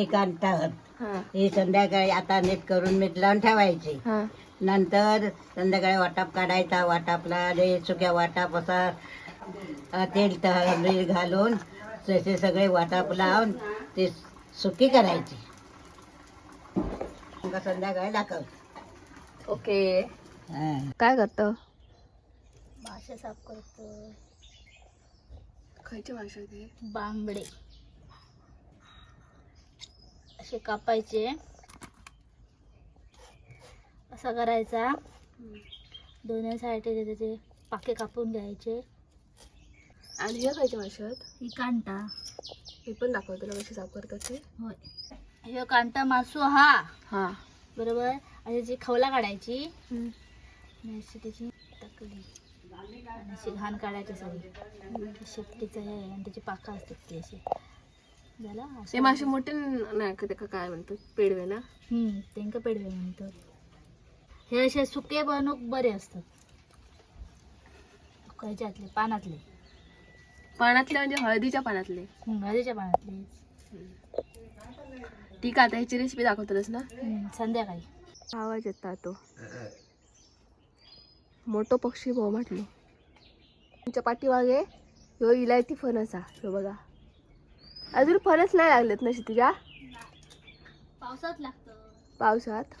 हे काढतात हा. हे संध्याकाळी आता नीट करून मीठ लावून ठेवायचे. हा. नंतर संध्याकाळी वाटाप काढायचा वाटापला सुक्या वाटाप असा तेल त- मीठ घालून तसे सगळे वाटाप लावून ते सुकी करायची. मग संध्याकाळी दाखव ओके. काय करतो? भाषा साफ करतो. खयची भाषा ते बांगडे. असे कापायचे. असा करायचा. दोन्ही साईडचे त्याचे पाके कापून घ्यायचे. आणि ह्या खायच्या भाषेत ही कांटा. मी पण दाखवतो तुला कशी साफ करतात ते. होय. ह्यो कांटा मासू हा. हा. बरोबर? आणि त्याची खवला काढायची. आणि अशी त्याची टाकली. आणि अशी घाण काढायची सगळी. शेपटीचं हे आणि त्याची पाका असतात ती अशी. ते मासे मोठे नाही का त्याका काय म्हणतात पेडवे ना हम्म तेंका पेडवे म्हणतात. हे असे सुके बनूक बरे असतात. खयच्यातले पानातले. पानातले म्हणजे हळदीच्या पानातले. हळदीच्या पानातले. ठीक आहे आता ह्याची रेसिपी दाखवतोस ना? संध्याकाळी. आवाज येता तो मोठो पक्षी भाऊ म्हटलो. तुमच्या पाठीमागे ह्यो इलायती फणस हा ह्यो बघा. अजून फणस नाही लागलेत ना तुझ्या पावसात लागतं. पावसात?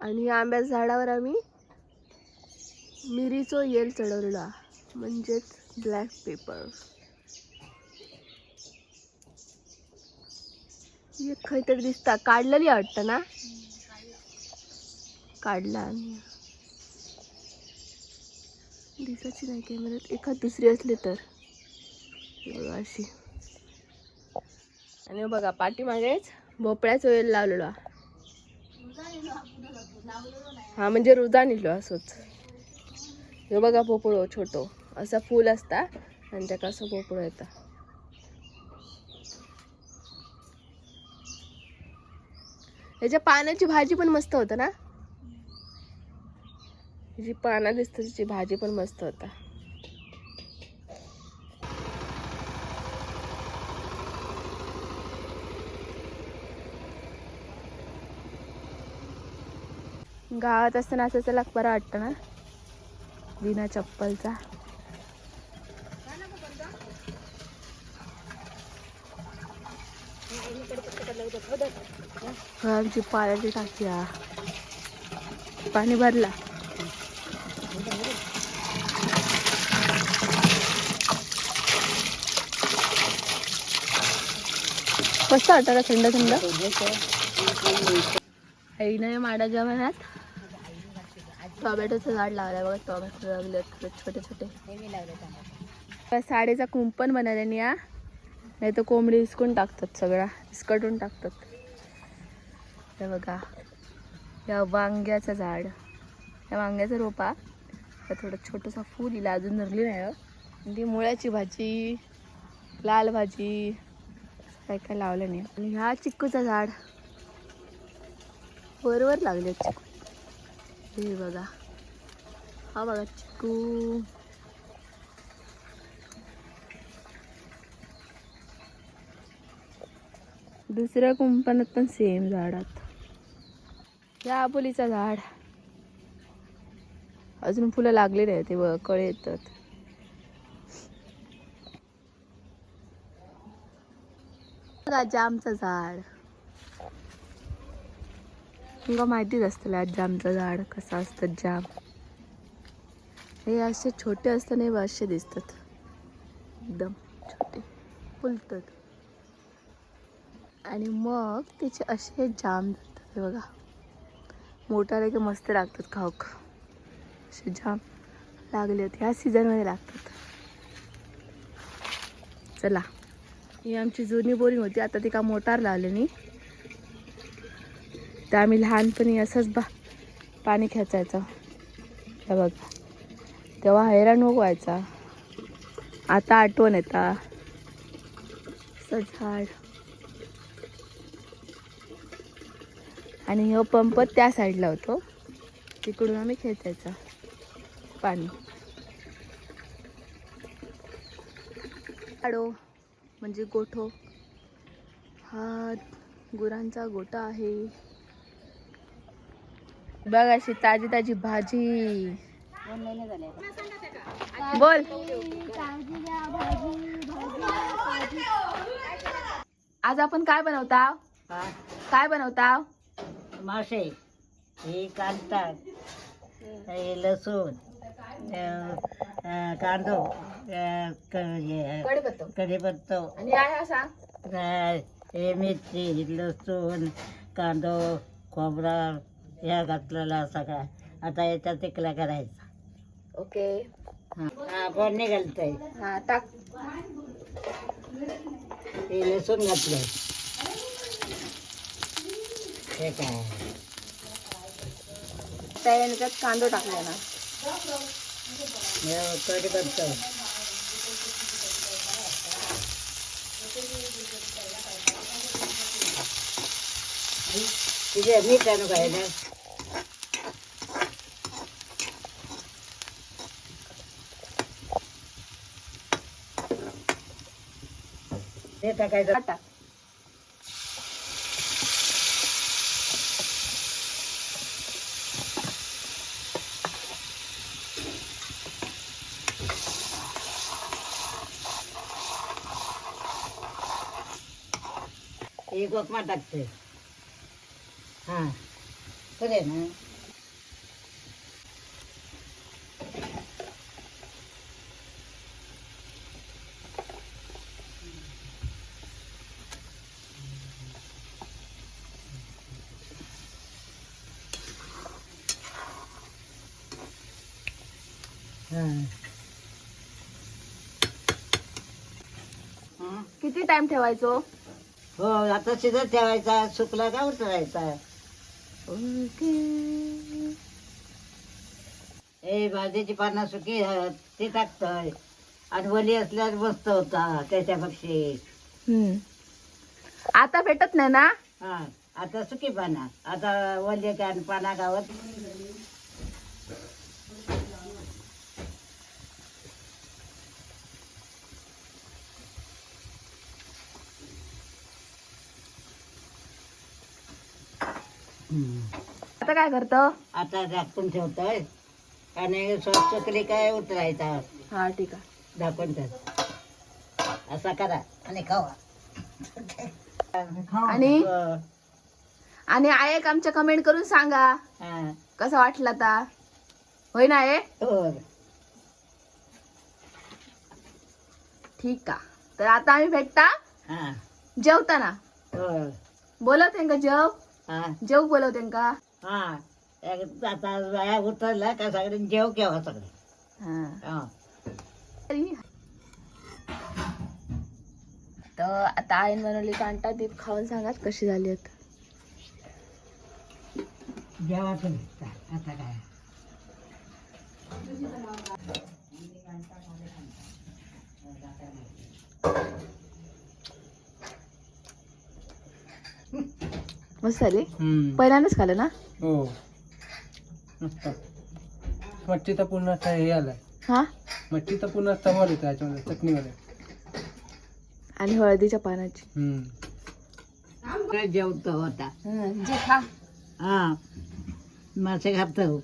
आणि या आंब्याच्या झाडावर आम्ही मिरीचो येल चढवलेला म्हणजेच ब्लॅक पेपर खंयतरी दिसता. काढलेली वाटतं ना? काढला आम्ही. दिसाची नाही कॅमेऱ्यात एखाद दुसरी असली तर. बघा अशी. आणि बघा पाठीमागेच भोपळ्याच वेल लावलेलो हा. म्हणजे रुदा निलो असोच. हे बघा भोपळो छोटो. असा फूल असता आणि त्याका असं भोपळो येता. याच्या पानाची भाजी पण मस्त होतं ना? जी पानं दिसत त्याची भाजी पण मस्त होता. गावात असताना असं चला बरं वाटतं ना. बिना चप्पलचा. आमची पाण्याची टाकी पाणी भरला. मस्त वाटतं थंड थंड? आईने माडाच्या महिन्यात टोमॅटोचं झाड लावलंय बघा टोमॅटो लागले छोटे छोटे. साडीचा कुंपण बनवल्याने या नाही तर कोंबडी हिसकून टाकतात सगळा हिसकटून टाकतात. हे बघा या वांग्याचं झाड. या वांग्याचं रोपा थोडं छोटंसं फूल इला अजून धरली नाही. आणि ती मुळ्याची भाजी लाल भाजी काय काय लावलं नाही. आणि ह्या चिक्कूचं झाड. बरोबर लागले चिकू हे बघा हा बघा चिकू दुसऱ्या कुंपणात पण सेम झाडात या आबोलीचं झाड अजून फुलं लागले नाही ते बघ कळे येतात बघा जामचं झाड तुमका माहितीच असतं जामचं झाड कसं असतं जाम. हे असे छोटे असताना हे असे दिसतात. एकदम छोटे. फुलतात. आणि मग त्याचे असे जाम जातात हे बघा. मोठाले की मस्त लागतात खाऊक. असे जाम लागले होते. ह्या सीझनमध्ये लागतात. चला. ही आमची जुनी बोरिंग होती. आता ती का मोटार लावली नाही. तर आम्ही लहानपणी असंच बा पाणी खेचायचं. हे बघा. तेव्हा हैराण नको व्हायचा आता आठवण येता. झाड. आणि हा पंप त्या साईडला होतो. तिकडून आम्ही खेचायचा पाणी. आडो म्हणजे गोठो. हा गुरांचा गोठा आहे. बघ अशी ताजी ताजी भाजी बोल. आज आपण काय बनवताव? हा? काय बनवताव? मासे. हे कांदा हे लसूण. कांदो. कढीपत्तो हे मिरची लसूण कांदो खोबरा. ह्या घातलेला सगळा आता याचा तिकला करायचा. ओके. हा फोडणी घालतंय हा टाक. हे लसूण घातलंय. हे काय? त्या याच्यात कांदो टाकला ना. हे कढीपत्तो तिथे मीठ आणू काय ना ते टाकायचं हा टाक एक उपमा टाकते हा खरे ना किती टाइम ठेवायचो? हो आता शिजत ठेवायचा सुकला का उतरायचा? ए भाजीची पानं सुकी आहेत ती टाकतोय. आणि वली असल्यावर मस्त होता त्याच्यापेक्षा. आता भेटत नाही ना? हा आता सुकी पाना. आता वल्ले काय पाना गावत हम्म. आता काय करतो? आता झाकून ठेवतोय. आणि स्वच्छ सुकली काय उतरायचा? हा ठीक आहे. झाकून ठेव. असा करा आणि खावा आणि? हो. आणि आयक आमच्या कमेंट करून सांगा. हा. कसं वाटलं आता? होय ना हे हो. ठीक का तर आता आम्ही भेटता? हा. जेवताना? हो. बोलव त्यांका जेव? हा. जेव बोलव त्यांका हा. एक- आता उतरला का सगळे जेव केव्हा सगळे? हा. हा. तर. आता आईन बनवली कांटा ती खाऊन सांगा कशी झाली आहेत जेवा तुम्ही आता काय? मस्त झाली. पहिल्यांदाच खाल्लं ना? हो. मस्त. मच्छी तर पूर्ण असं हे आलाय. हा? मच्छी तर पूर्ण समोर येतं याच्यामध्ये चटणीमध्ये. आणि हळदीच्या पानाची. हम्म. काय जेवतो होता? जे खा. हा. मासे खातो.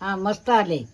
हा मस्त आले.